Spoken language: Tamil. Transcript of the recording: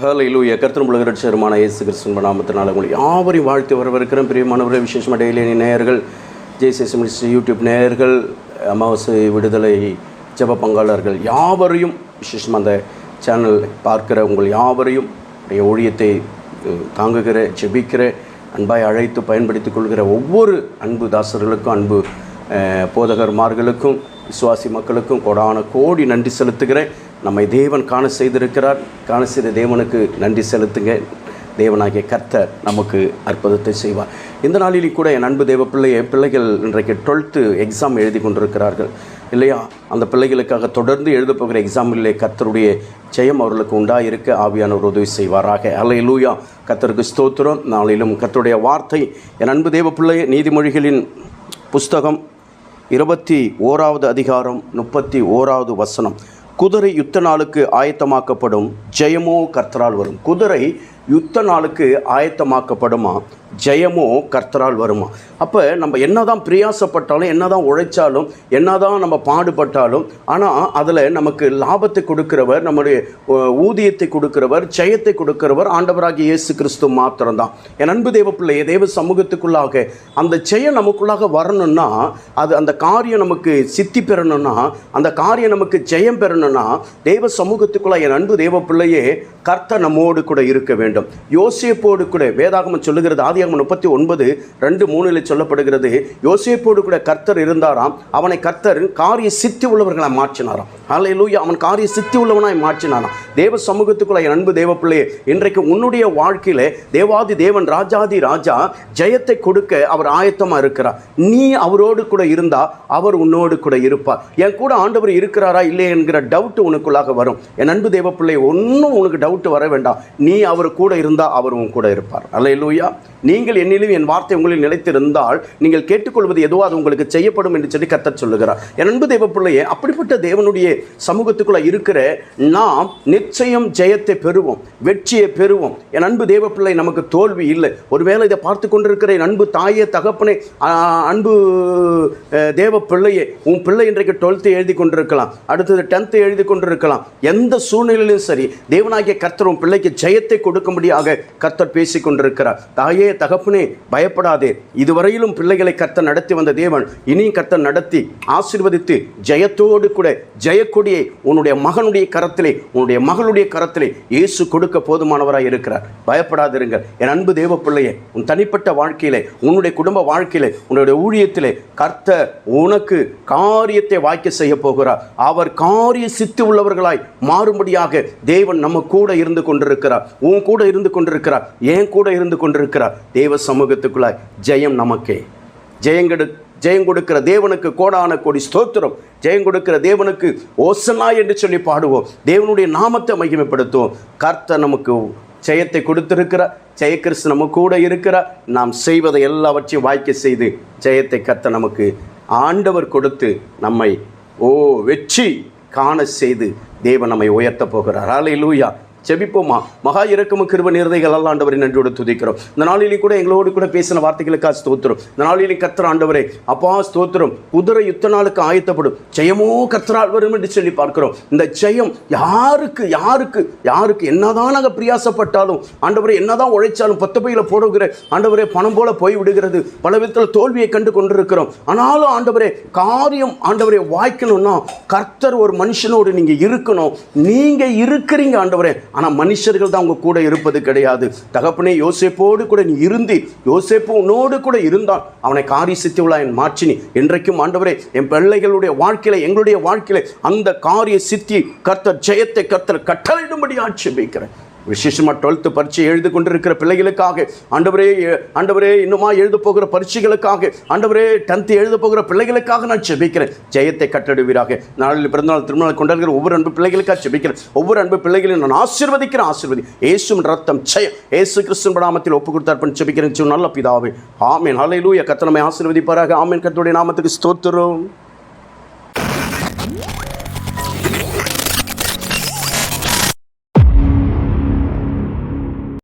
ஹலையிலூய கர்த்தன் உலகரட்சருமான இயேசு கிறிஸ்துவ நாமத்தினால உங்களை யாவரையும் வாழ்த்து வரவிருக்கிற பிரியமானவர்கள் விசேஷமாக டெய்லி நேயர்கள் ஜேசிஎஸ் மினிஸ்டர் யூடியூப் நேயர்கள் அமாவாசை விடுதலை ஜெப பங்காளர்கள் யாவரையும் விசேஷமாக அந்த சேனல் பார்க்கிற உங்கள் யாவரையும் உடைய ஊழியத்தை தாங்குகிற ஜெபிக்கிற அன்பாய் அழைத்து பயன்படுத்திக் கொள்கிற ஒவ்வொரு அன்பு தாசர்களுக்கும் அன்பு போதகர்மார்களுக்கும் விசுவாசி மக்களுக்கும் கொடான கோடி நன்றி செலுத்துகிறேன். நம்மை தேவன் காண செய்திருக்கிறார். காண செய்த தேவனுக்கு நன்றி செலுத்துங்க. தேவனாகிய கர்த்தர் நமக்கு அற்புதத்தை செய்வார். இந்த நாளிலும் கூட என் அன்பு தேவ பிள்ளைய பிள்ளைகள் இன்றைக்கு டுவெல்த்து எக்ஸாம் எழுதி கொண்டிருக்கிறார்கள். இல்லையா? அந்த பிள்ளைகளுக்காக தொடர்ந்து எழுத போகிற எக்ஸாமிலே கர்த்தருடைய ஜெயம் அவர்களுக்கு உண்டாயிருக்க. ஆவியானவர் உதவி செய்வாராக. அலை லூயா கத்தருக்கு ஸ்தோத்திரம். நாளிலும் கத்தருடைய வார்த்தை என் அன்பு தேவ பிள்ளை நீதிமொழிகளின் புஸ்தகம் இருபத்தி ஓராவது அதிகாரம் முப்பத்தி ஓராவது வசனம். குதிரை யுத்த நாளுக்கு ஆயத்தமாக்கப்படும் ஜெயமோ கர்த்தரால் வரும். குதிரை யுத்த நாளுக்கு ஆயத்தமாக்கப்படுமா? ஜெயமோ கர்த்தரால் வருமா? அப்போ நம்ம என்னதான் பிரியாசப்பட்டாலும் என்னதான் உழைச்சாலும் என்னதான் நம்ம பாடுபட்டாலும் ஆனால் அதில் நமக்கு லாபத்தை கொடுக்கிறவர் நம்முடைய ஊதியத்தை கொடுக்கிறவர் ஜெயத்தை கொடுக்கிறவர் ஆண்டவராகிய இயேசு கிறிஸ்து மாத்திரம்தான். என் அன்பு தேவ பிள்ளைய தேவ சமூகத்துக்குள்ளாக அந்த ஜெயம் நமக்குள்ளாக வரணும்னா அது அந்த காரியம் நமக்கு சித்தி பெறணும்னா அந்த காரியம் நமக்கு ஜெயம் பெறணும்னா தேவ சமூகத்துக்குள்ளாக என் அன்பு தேவ பிள்ளையே கர்த்த நம்மோடு கூட இருக்க வேண்டும். யோசியப்போடு கூட வேதாகமம் சொல்லுகிறது ஆதியாகமம் முப்பத்தி ஒன்பது ரெண்டு மூணுல சொல்லப்படுகிறது யோசியப்போடு கூட கர்த்தர் இருந்தாராம் அவனை கர்த்தர் காரிய சித்தி உள்ளவர்களை மாற்றினாராம். அல்லேலூயா அவன் காரிய சித்தி உள்ளவனாய் மாற்றினானா தேவ சமூகத்துக்குள்ள என் அன்பு தேவ பிள்ளையே இன்றைக்கு உன்னுடைய வாழ்க்கையில தேவாதி தேவன் ராஜாதி ராஜா ஜெயத்தை கொடுக்க அவர் ஆயத்தமாக இருக்கிறார். நீ அவரோடு கூட இருந்தா அவர் உன்னோடு கூட இருப்பார். என் கூட ஆண்டவர் இருக்கிறாரா இல்லையா என்கிற டவுட் உனக்குள்ளாக வரும். என் அன்பு தேவ பிள்ளை ஒன்றும் உனக்கு டவுட் வர வேண்டாம். நீ அவர் கூட இருந்தா அவர் உன் கூட இருப்பார். அல்லேலூயா நீங்கள் என்னிலும் என் வார்த்தை உங்களில் நிலைத்திருந்தால் நீங்கள் கேட்டுக்கொள்வது எதுவோ அது உங்களுக்கு செய்யப்படும் என்று சொல்லி கத்தர் சொல்லுகிறார். என் அன்பு தேவ பிள்ளையே அப்படிப்பட்ட தேவனுடைய சமூகத்துக்குள்ள இருக்கிற நாம் நிச்சயம் ஜெயத்தை பெறுவோம் வெற்றியை பெறுவோம். என் அன்பு தேவ பிள்ளை நமக்கு தோல்வி இல்லை. ஒருவேளை இதை பார்த்து கொண்டிருக்கிற என் அன்பு தாயே தகப்பனை அன்பு தேவ பிள்ளையே உன் பிள்ளை இன்றைக்கு டுவெல்த்து எழுதி கொண்டிருக்கலாம். அடுத்தது டென்த்து எழுதி கொண்டிருக்கலாம். எந்த சூழ்நிலையிலும் சரி தேவனாகிய கர்த்தர் உன் பிள்ளைக்கு ஜெயத்தை கொடுக்கும்படியாக கர்த்தர் பேசி கொண்டிருக்கிறார். தாயே தகப்பனே பயப்படாதே. இதுவரையிலும் பிள்ளைகளை கர்த்தர் நடத்தி வந்த தேவன் இனியும் கர்த்தர் நடத்தி ஆசீர்வதித்து ஜெயத்தோடு கூட ஜெய கொடியை உன்னுடைய மகனுடைய கரத்திலே உன்னுடைய மகளுடைய கரத்திலே இயேசு கொடுக்க போதுமானவராய் இருக்கிறார். பயப்படாதிருங்கள். என் அன்பு தேவ பிள்ளையே உன் தனிப்பட்ட வாழ்க்கையிலே உன்னுடைய குடும்ப வாழ்க்கையிலே உன்னுடைய ஊழியத்திலே கர்த்த உனக்கு காரியத்தை வாய்க்க செய்ய போகிறார். அவர் காரிய சித்து உள்ளவர்களாய் மாறும்படியாக தேவன் நம்ம கூட இருந்து கொண்டிருக்கிறார். உன் கூட இருந்து கொண்டிருக்கிறார். என் கூட இருந்து கொண்டிருக்கிறார். தேவ சமூகத்துக்குள்ளாய் ஜெயம் நமக்கே. ஜெயங்கெடு ஜெயம் கொடுக்கிற தேவனுக்கு கோடான கோடி ஸ்தோத்திரம். ஜெயம் கொடுக்கிற தேவனுக்கு ஓசனா என்று சொல்லி பாடுவோம். தேவனுடைய நாமத்தை மகிமைப்படுத்துவோம். கர்த்த நமக்கு ஜெயத்தை கொடுத்திருக்கிறார். ஜெயக்கிறிஸ்து நம்ம கூட இருக்கிறார். நாம் செய்வதை எல்லாவற்றையும் வாய்க்க செய்து ஜெயத்தை கர்த்த நமக்கு ஆண்டவர் கொடுத்து நம்மை ஓ வெற்றி காண செய்து தேவன் நம்மை உயர்த்த போகிறார். ஹalleluya ஜெபிப்போமா? மகா இறக்கமும் கிருப நிறதைகள் அல்ல ஆண்டவரை நன்றியோடு துதிக்கிறோம். இந்த நாளிலே கூட எங்களோடு கூட பேசின வார்த்தைகளுக்காக ஸ்தோத்திரம். இந்த நாளிலே கத்திர ஆண்டவரே அப்பா ஸ்தோத்திரம். குதிரை யுத்த நாளுக்கு ஆயத்தப்படும். ஜெயமோ கத்திரால் வரும் என்று சொல்லி பார்க்கிறோம். இந்த ஜெயம் யாருக்கு யாருக்கு யாருக்கு என்னதான் நாங்கள் பிரியாசப்பட்டாலும் ஆண்டவரே என்னதான் உழைச்சாலும் பத்து பையில போடுகிற ஆண்டவரே பணம் போல போய் விடுகிறது பல விதத்தில் தோல்வியை கண்டு கொண்டிருக்கிறோம். ஆனாலும் ஆண்டவரே காரியம் ஆண்டவரே வாய்க்கணும்னா கர்த்தர் ஒரு மனுஷனோடு நீங்க இருக்கணும். நீங்க இருக்கிறீங்க ஆண்டவரே. ஆனால் மனுஷர்கள் தான் உங்கள் கூட இருப்பது கிடையாது. தகப்பனே யோசேப்போடு கூட நீ இருந்து யோசேப்பு உன்னோடு கூட இருந்தான் அவனை காரி சித்தியுள்ளா என் மாற்றினி என்றைக்கும் ஆண்டவரே என் பிள்ளைகளுடைய வாழ்க்கையில் எங்களுடைய வாழ்க்கையில் அந்த காரிய சித்தி கர்த்தர் ஜெயத்தை கர்த்தர் கட்டளையிடும்படி ஆட்சேபிக்கிறேன். விசேஷமாக டுவெல்த்து பரீட்சை எழுதி கொண்டிருக்கிற பிள்ளைகளுக்காக ஆண்டவரே ஆண்டவரே இன்னுமா எழுத போகிற பரீட்சைகளுக்காக ஆண்டவரே டென்த்து எழுத போகிற பிள்ளைகளுக்காக நான் செபிக்கிறேன். ஜெயத்தை கட்டடுவீராக. நாளில் பிறந்தநாள் திருமணம் கொண்டாடுகிற ஒவ்வொரு அன்பு பிள்ளைகளுக்காக செபிக்கிறேன். ஒவ்வொரு அன்பு பிள்ளைகளையும் நான் ஆசீர்வதிக்கிறேன் ஆசீர்வதி. ஏசும் ரத்தம் ஜெயம். ஏசு கிறிஸ்தன் படாமத்தில் ஒப்பு கொடுத்தார்ப்பன் செபிக்கிறேன் நல்ல பிதாவே. ஆமேன். ஹalleluya. கத்தனமை ஆசீர்வதிப்பாராக. ஆமேன். கத்தோடைய நாமத்துக்கு ஸ்தோத்திரம்.